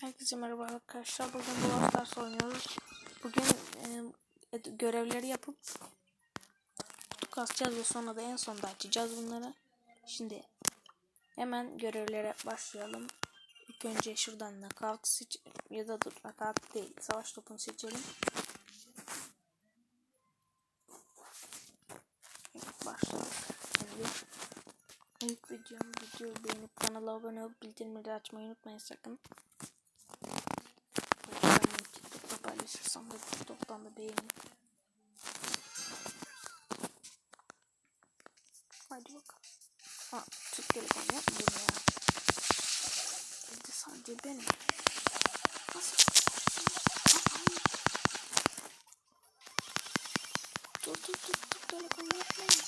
Herkese merhaba arkadaşlar. Bugün Brawl Stars oynuyoruz. Bugün e, görevleri yapıp kasacağız ve sonra da en sonda açacağız bunları. Şimdi hemen görevlere başlayalım. İlk önce şuradan nakavt seç ya da dur nakavt değil savaş topunu seçelim. Başladık. Şimdi ilk videom videoyu beğenip kanala abone olup bildirimleri açmayı unutmayın sakın. Ben TikTok'ta paylaşırsam da TikTok'tan da beğenin. Hadi bakalım. Ha, Türk Telekom yapmıyorum ya. Evde sadece benim. Nasıl? Dur dur dur Türk Telekom yapmayın.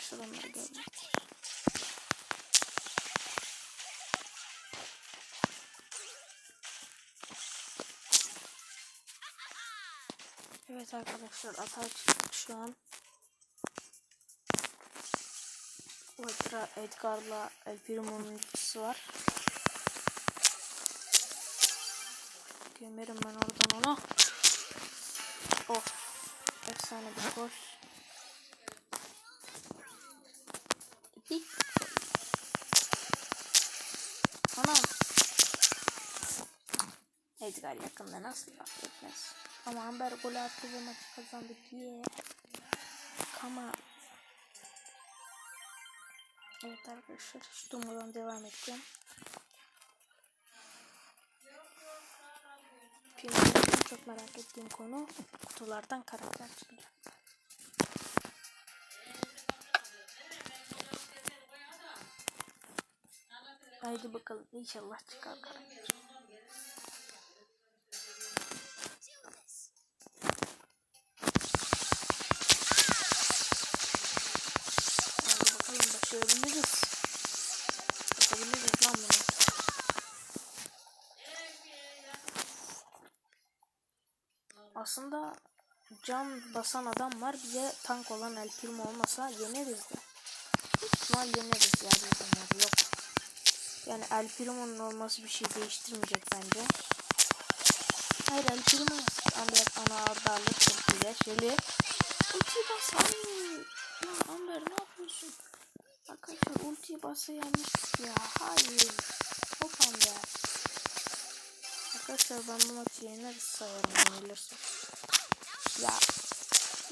Şuradan onları görmek. Evet arkadaşlar Ataç şu an Ultra Edgar'la El Primo'nun ikisi var. Gömerim ben oradan ona. Of. Efsane bir. Bir. Anam. Edgar yakında nasıl affetmez. Ama Amber gol attı ve maçı kazandık. Yeah. Come on. Evet arkadaşlar hiç durmadan devam edeceğim. En çok merak ettiğim konu kutulardan karakter çıkacak. Haydi bakalım inşallah çıkar karakter. Aslında can basan adam var. Bize tank olan El Primo olmasa yeneriz de. İhtimal yeneriz ya biz onları yok. Yani El Primo'nun olması bir şey değiştirmeyecek bence. Hayır El Primo Amber ana darlık çok güzel. Şöyle ulti bas hayır. Ya Amber ne yapıyorsun? Arkadaşlar ultiyi basa yanlış ya. Hayır. Hop Amber. Arkadaşlar ben bu maçı yeneriz sayarım yenilirse. Ya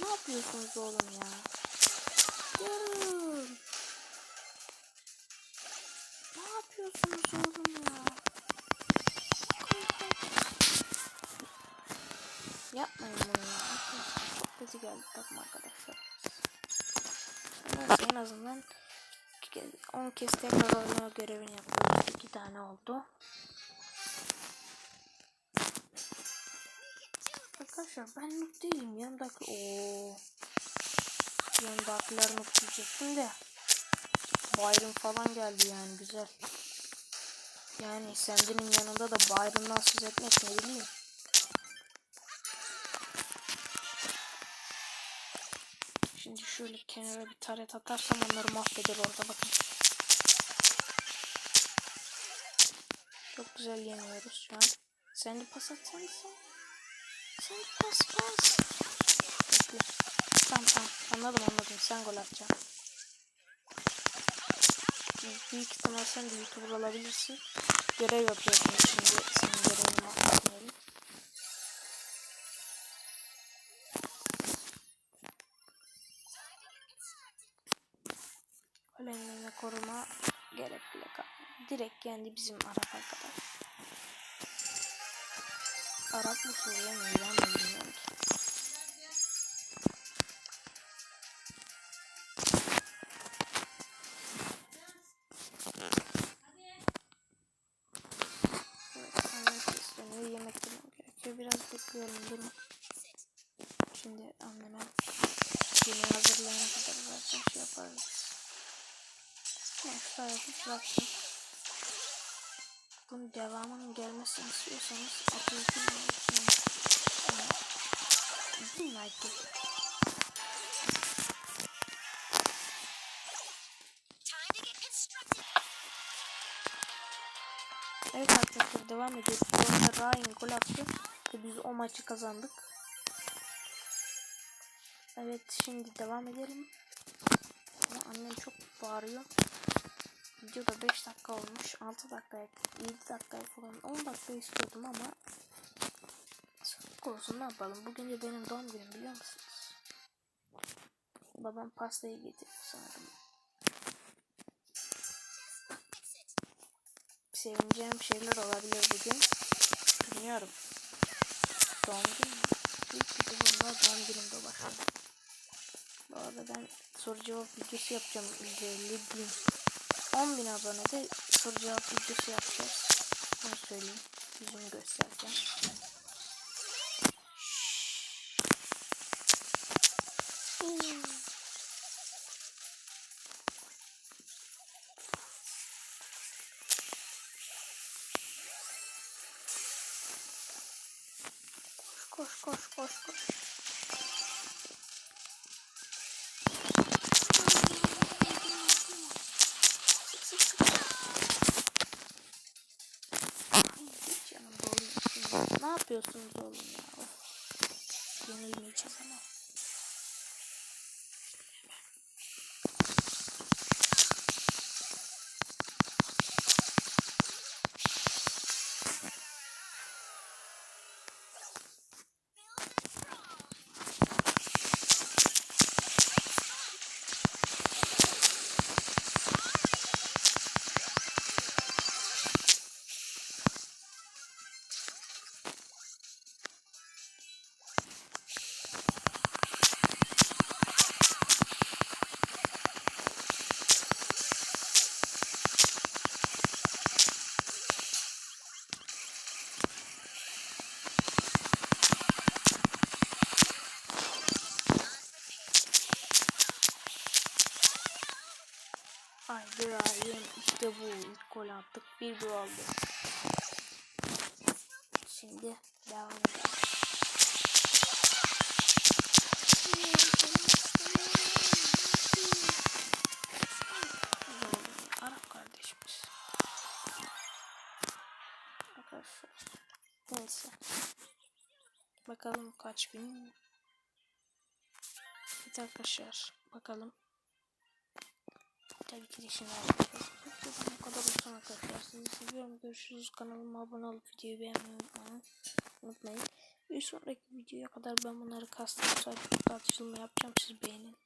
ne yapıyorsunuz oğlum ya? Yarın. Ne yapıyorsunuz oğlum ya? Yapmayın bunu ya. Çok kötü geldi takım arkadaşlar. Neyse en azından 10 kez tekrar oynama görevini yapıyoruz. 2 tane oldu. Arkadaşlar ben noob değilim. Yanımdaki ooo. Yanımdakiler noob diyecektim de. Byron falan geldi yani güzel. Yani Sandy'nin yanında da Byron'dan söz etmek ne bileyim. Şimdi şöyle kenara bir taret atarsam onları mahveder orada bakın. Çok güzel yeniyoruz şu an. Sandy pas atsan sen. Pas pas. Bekle. Tamam anladım anladım sen gol atacaksın. Büyük ihtimal sen de YouTuber olabilirsin. Görev yapıyorsun şimdi. Senin görevini mahvetmeyelim. Ölenlerine koruma gerek bile kalmadı. Direkt yendi bizim Arap arkadaş. Arap mı Suriye mi İran mı bilmiyorum ki. Biraz bekleyelim durun. Şimdi anneme yemeği hazırlayana kadar zaten şey yaparız. Neyse yapıp bıraktım. Bunun devamının gelmesini istiyorsanız atıyorsun. Yani, bin like. Evet arkadaşlar devam ediyoruz. Ryan gol attı. Ve biz o maçı kazandık. Evet şimdi devam edelim. Ama annem çok bağırıyor. Videoda 5 dakika olmuş. 6 dakikaya 7 dakikaya falan 10 dakika istiyordum ama Sağlık olsun ne yapalım. Bugün de benim doğum günüm biliyor musunuz? Babam pastayı getirdi sanırım. Sevineceğim şeyler olabilir bugün. Bilmiyorum. Doğum günü mü? İlk doğum günümde başladı. Bu arada ben soru cevap videosu yapacağım. 150 bin. 10 bin abonede soru cevap videosu yapacağız. Onu söyleyeyim. Yüzümü göstereceğim. Hmm. Koş koş koş koş. Yapıyorsunuz oğlum ya? Yenilmeyeceğiz ama. Haydi Ryan işte bu ilk gol attık bir bir oldu. Şimdi devam edelim. Arkadaşlar. Neyse. Bakalım kaç bin. Evet arkadaşlar. Bakalım. Arkadaşlar. Videodan bu kadar olsun arkadaşlar. Sizi seviyorum. Görüşürüz. Kanalıma abone olup videoyu beğenmeyi unutmayın. unutmayın. Bir sonraki videoya kadar ben bunları sayfa tartışılma yapacağım. Siz beğenin.